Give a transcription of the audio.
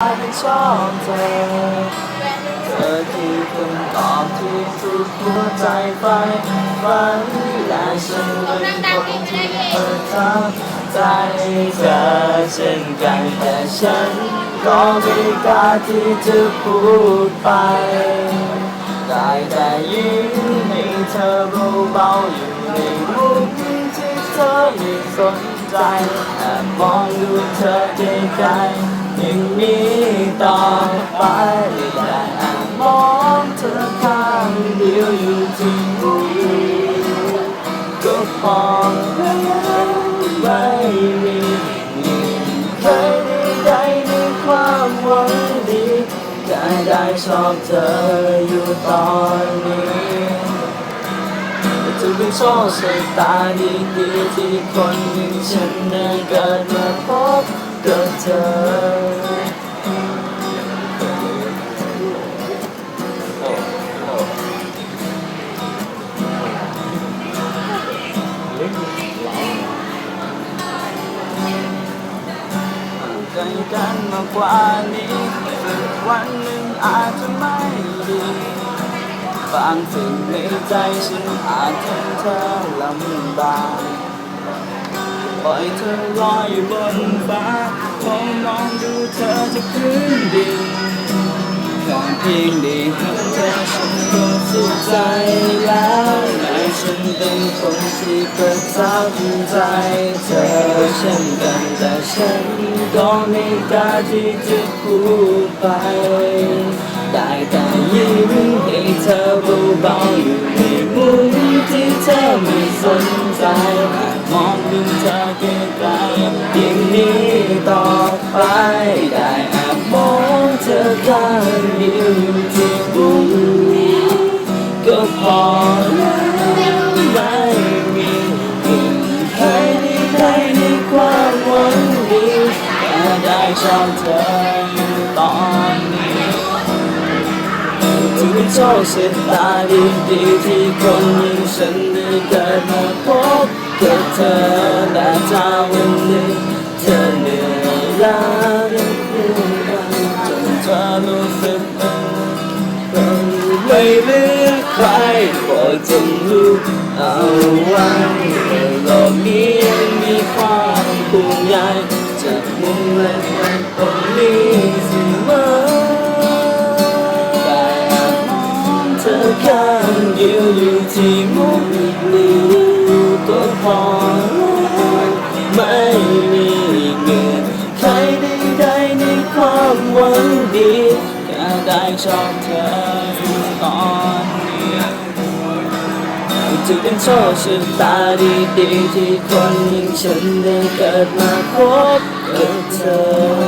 ไม่ชอบเธอ เธอคือคำตอบที่ทุกหัวใจใฝ่ฝันและฉันเป็นคนที่เปิดทางใจเธอเช่นกันแต่ฉันก็ไม่กล้าที่จะพูดไป ได้แต่ยิ้มให้เธอเบาๆอยู่ในมุมที่เธอไม่สนใจแอบมองดูเธอไกลๆ ย่งนี้ต่อไปแต่แอบมองเธอข้างเดียวอยู่ที่มุมก็พอแล้วไม่มีใครใดๆในความหวังดีได้ได้ชอบเธออยู่ตอนนี้จะเป็นโชคชะตาดีๆที่คนอย่งฉันได้เกิดมาพบกับ ใกล้กันมากกว่านี้สักวันหนึ่งอาจจะไม่ดีบางสิ่งในใจฉันอาจทำเธอลำบากปล่อยเธอลอยอยู่บนฟ้าคงมองดูเธอจากพื้นดินแค่เพียงด้เห็นเธอฉันก็สุขใจ เป็นคนที่ประทับใจเธอเช่นกันแต่ฉันก็ไม่กล้าที่จะพูดไป ได้แต่ยิ้มให้เธอเบาๆอยู่ในมุมที่เธอไม่สนใจ มองดูเธอไกลๆอย่างนี้ต่อไปได้แอบมองเธอข้างยวอยู่ที่มุมนี้ก็พอ ชอบเธออยู่ตอนนี้ถือเป็นโชคชะตาดีๆที่คนอย่างฉันได้เกิดมาพบกับเธอและถ้าวันหนึ่งเธอเหนื่อยล้าจนเธอรู้สึกไม่เหลือใครโปรดจงรู้เอาไว้ มุมเล็กๆตรงนี้เสมอแต่มองเธอข้างเดียวอยู่ที่มุมนี้ก็พอแล้วไม่มีเงินใครใดๆในความหวังดีแค่ได้ชอบเธอต่อ จะเป็นโชคชะตาดีๆที่คนอย่างฉันได้เกิดมาพบกับเธอ